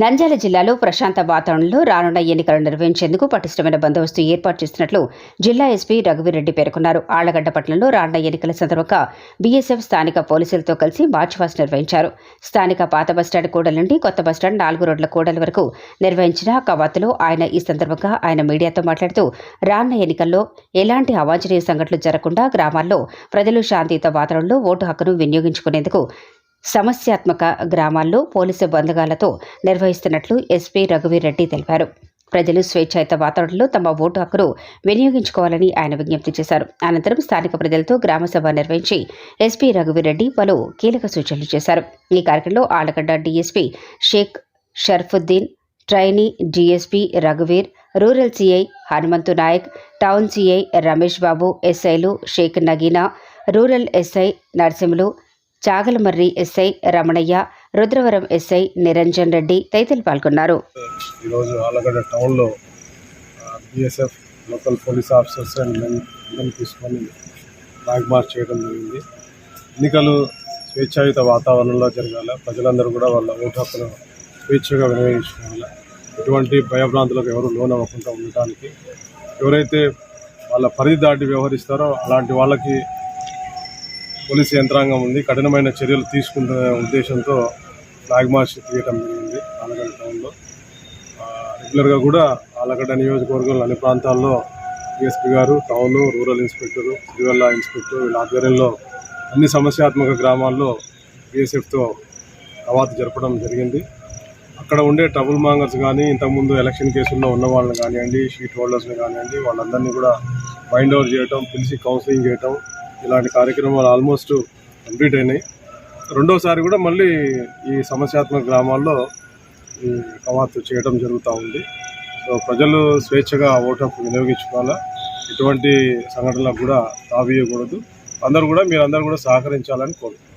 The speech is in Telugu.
నంద్యాల జిల్లాలో ప్రశాంత వాతావరణంలో రానున్న ఎన్నికలు నిర్వహించేందుకు పటిష్టమైన బందోబస్తు ఏర్పాటు చేస్తున్నట్లు జిల్లా ఎస్పీ రఘువీరెడ్డి పేర్కొన్నారు. ఆళ్ళగడ్డ పట్టణంలో రానున్న ఎన్నికల సందర్భంగా బీఎస్ఎఫ్ స్థానిక పోలీసులతో కలిసి మార్చ్ పాస్ట్ నిర్వహించారు. స్థానిక పాత బస్టాండ్ కూడలి నుండి కొత్త బస్టాండ్ నాలుగు రోడ్ల కూడలి వరకు నిర్వహించిన కవాతులో ఆయన ఈ సందర్భంగా ఆయన మీడియాతో మాట్లాడుతూ రానున్న ఎన్నికల్లో ఎలాంటి అవాంఛనీయ సంఘటనలు జరగకుండా గ్రామాల్లో ప్రజలు శాంతియుత వాతావరణంలో ఓటు హక్కును వినియోగించుకునేందుకు సమస్యాత్మక గ్రామాల్లో పోలీసు బంధుగాలతో నిర్వహిస్తున్నట్లు ఎస్పీ రఘువీరెడ్డి తెలిపారు. ప్రజలు స్వేచ్ఛాయుత వాతావరణంలో తమ ఓటు హక్కును వినియోగించుకోవాలని ఆయన విజ్ఞప్తి చేశారు. అనంతరం స్థానిక ప్రజలతో గ్రామసభ నిర్వహించి ఎస్పీ రఘువీరెడ్డి పలు కీలక సూచనలు చేశారు. ఈ కార్యక్రమంలో Allagadda DSP Sheikh Sharfuddin trainee DSP రఘువీర్ rural CI Hanumanthu Nayak town CI Ramesh Babu ఎస్ఐలు Sheikh Nagina rural SI Narasimhulu Chagalamarri SI Ramanaiah Rudravaram SI Niranjan Reddy తదితరులు పాల్గొన్నారు. ఈరోజు ఆలగడ్డ టౌన్లో BSF local police officers and తీసుకొని ఫ్లాగ్ మార్చ్ చేయడం జరిగింది. ఎన్నికలు స్వేచ్ఛాయుత వాతావరణంలో జరగాల. ప్రజలందరూ కూడా వాళ్ళ ఓటు హక్కును స్వేచ్ఛగా వినియోగించుకోవాలి. ఎటువంటి భయభ్రాంతులకు ఎవరు లోన్ అవ్వకుండా ఉండటానికి ఎవరైతే వాళ్ళ పరిధి దాటి వ్యవహరిస్తారో అలాంటి వాళ్ళకి పోలీస్ యంత్రాంగం ఉంది. కఠినమైన చర్యలు తీసుకుంటున్న ఉద్దేశంతో ఫ్లాగ్ మార్చ్ తీయటం జరిగింది ఆలగడ్డ టౌన్లో. రెగ్యులర్గా కూడా ఆలగడ్డ నియోజకవర్గంలో అన్ని ప్రాంతాల్లో డిఎస్పీ గారు town rural inspector Sirivella inspector వీళ్ళ ఆధ్వర్యంలో అన్ని సమస్యాత్మక గ్రామాల్లో బీఎస్ఎఫ్తో కవాతు జరపడం జరిగింది. అక్కడ ఉండే ట్రబుల్ మాంగర్స్ కానీ ఇంతకుముందు ఎలక్షన్ కేసుల్లో ఉన్న వాళ్ళని కానివ్వండి షీట్ హోల్డర్స్ని కానివ్వండి వాళ్ళందరినీ కూడా బైండ్ ఓవర్ చేయటం పిలిచి కౌన్సిలింగ్ చేయటం ఇలాంటి కార్యక్రమాలు ఆల్మోస్ట్ కంప్లీట్ అయినాయి. రెండోసారి కూడా మళ్ళీ ఈ సమస్యాత్మక గ్రామాల్లో ఈ కవాతు చేయడం జరుగుతూ ఉంది. సో ప్రజలు స్వేచ్ఛగా ఓటు హక్కు వినియోగించుకోవాలా? ఎటువంటి సంఘటనలకు కూడా తావీయకూడదు. అందరూ కూడా మీరందరూ కూడా సహకరించాలని కోరుతున్నాను